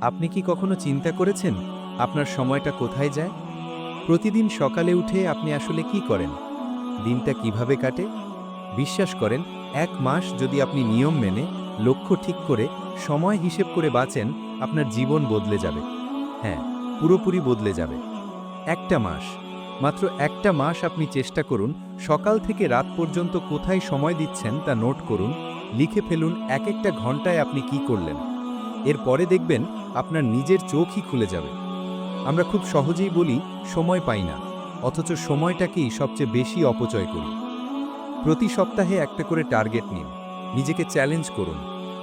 আপনি কি কখনো চিন্তা করেছেন আপনার সময়টা কোথায় যায়? প্রতিদিন সকালে উঠে আপনি আসলে কি করেন? দিনটা কীভাবে কাটে? বিশ্বাস করেন, এক মাস যদি আপনি নিয়ম মেনে, লক্ষ্য ঠিক করে, সময় হিসেব করে বাঁচেন, আপনার জীবন বদলে যাবে। হ্যাঁ পুরোপুরি বদলে যাবে। একটা মাস। মাত্র একটা মাস আপনি চেষ্টা করুন, সকাল থেকে রাত পর্যন্ত কোথায় সময় দিচ্ছেন তা নোট করুন, লিখে ফেলুন এক একটা ঘন্টায় আপনি কি করলেন। এরপরে দেখবেন আপনার নিজের চোখই খুলে যাবে। আমরা খুব সহজেই বলি, সময় পাই না, অথচ সময়টাকেই সবচেয়ে বেশি অপচয় করি। প্রতি সপ্তাহে একটা করে টার্গেট নিন, নিজেকে চ্যালেঞ্জ করুন,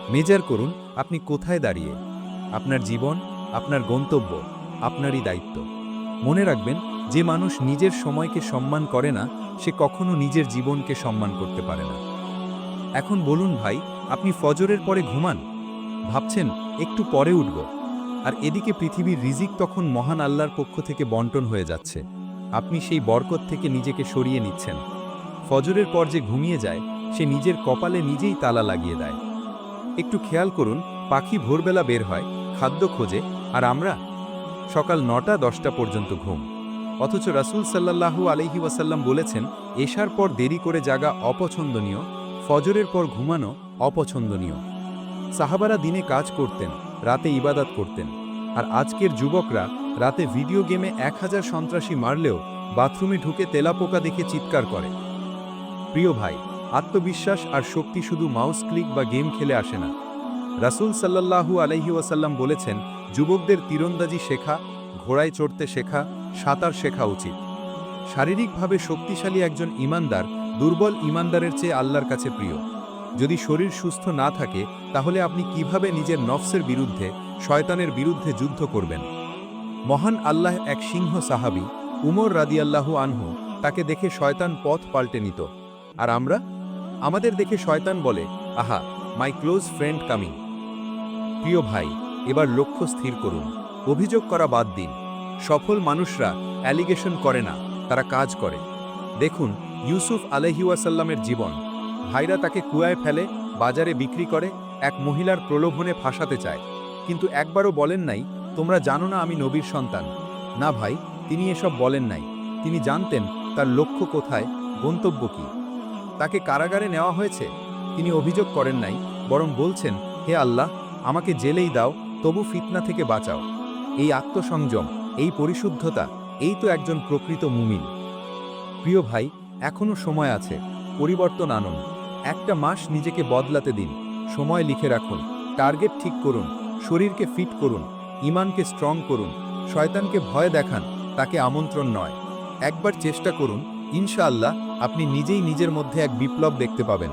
মেজার করুন, আপনি কোথায় দাঁড়িয়ে? আপনার জীবন, আপনার গন্তব্য, আপনারই দায়িত্ব। মনে রাখবেন, যে মানুষ নিজের সময়কে সম্মান করে না, সে কখনো নিজের জীবনকে সম্মান করতে পারে না। এখন বলুন ভাই, আপনি ফজরের পরে ঘুমান? ভাবছেন, একটু পরে উঠব। আর এদিকে পৃথিবীর রিজিক তখন মহান আল্লাহর পক্ষ থেকে বন্টন হয়ে যাচ্ছে। আপনি সেই বরকত থেকে নিজেকে সরিয়ে নিচ্ছেন। ফজরের পর যে ঘুমিয়ে যায়, সে নিজের কপালে নিজেই তালা লাগিয়ে দেয়। একটু খেয়াল করুন, পাখি ভোরবেলা বের হয়, খাদ্য খোঁজে, আর আমরা? সকাল নটা, দশটা পর্যন্ত ঘুম। অথচ রাসূল সাল্লাল্লাহু আলাইহি ওয়াসাল্লাম বলেছেন, এশার পর দেরি করে জাগা অপছন্দনীয়, ফজরের পর ঘুমানো অপছন্দনীয়। সাহাবারা দিনে কাজ করতেন, রাতে ইবাদত করতেন। আর আজকের যুবকরা রাতে ভিডিও গেমে এক হাজার সন্ত্রাসী মারলেও বাথরুমে ঢুকে তেলাপোকা দেখে চিৎকার করে। প্রিয় ভাই, আত্মবিশ্বাস আর শক্তি শুধু মাউস ক্লিক বা গেম খেলে আসে না। রাসুল সাল্লাল্লাহু আলাইহি ওয়াসাল্লাম বলেছেন, যুবকদের তীরন্দাজি শেখা, ঘোড়ায় চড়তে শেখা, সাঁতার শেখা উচিত। শারীরিকভাবে শক্তিশালী একজন ইমানদার দুর্বল ইমানদারের চেয়ে আল্লাহর কাছে প্রিয়। যদি শরীর সুস্থ না থাকে, তাহলে আপনি কীভাবে নিজের নফসের বিরুদ্ধে, শয়তানের বিরুদ্ধে যুদ্ধ করবেন? মহান আল্লাহ এক সিংহ সাহাবি, উমর রাদিয়াল্লাহু আনহু, তাকে দেখে শয়তান পথ পাল্টে নিত। আর আমরা? আমাদের দেখে শয়তান বলে, আহা মাই ক্লোজ ফ্রেন্ড কামিং প্রিয় ভাই, এবার লক্ষ্য স্থির করুন। অভিযোগ করা বাদ দিন। সফল মানুষরা অ্যালিগেশন করে না, তারা কাজ করে। দেখুন, ইউসুফ আলহিউসাল্লামের জীবন। ভাইরা তাকে কুয়ায় ফেলে, বাজারে বিক্রি করে, এক মহিলার প্রলোভনে ফাঁসাতে চায়। কিন্তু একবারও বলেন নাই, তোমরা জানো না আমি নবীর সন্তান। না ভাই, তিনি এসব বলেন নাই। তিনি জানতেন তার লক্ষ্য কোথায়, গন্তব্য কি। তাকে কারাগারে নেওয়া হয়েছে? তিনি অভিযোগ করেন নাই, বরং বলছেন, হে আল্লাহ, আমাকে জেলেই দাও, তবু ফিতনা থেকে বাঁচাও। এই আত্মসংযম, এই পরিশুদ্ধতা, এই তো একজন প্রকৃত মুমিন। প্রিয় ভাই এখনও সময় আছে, পরিবর্তন আনুন। একটা মাস নিজেকে বদলাতে দিন, সময় লিখে রাখুন, টার্গেট ঠিক করুন, শরীরকে ফিট করুন, ইমানকে স্ট্রং করুন, শয়তানকে ভয় দেখান, তাকে আমন্ত্রণ নয়। একবার চেষ্টা করুন, ইনশাআল্লাহ আপনি নিজেই নিজের মধ্যে এক বিপ্লব দেখতে পাবেন।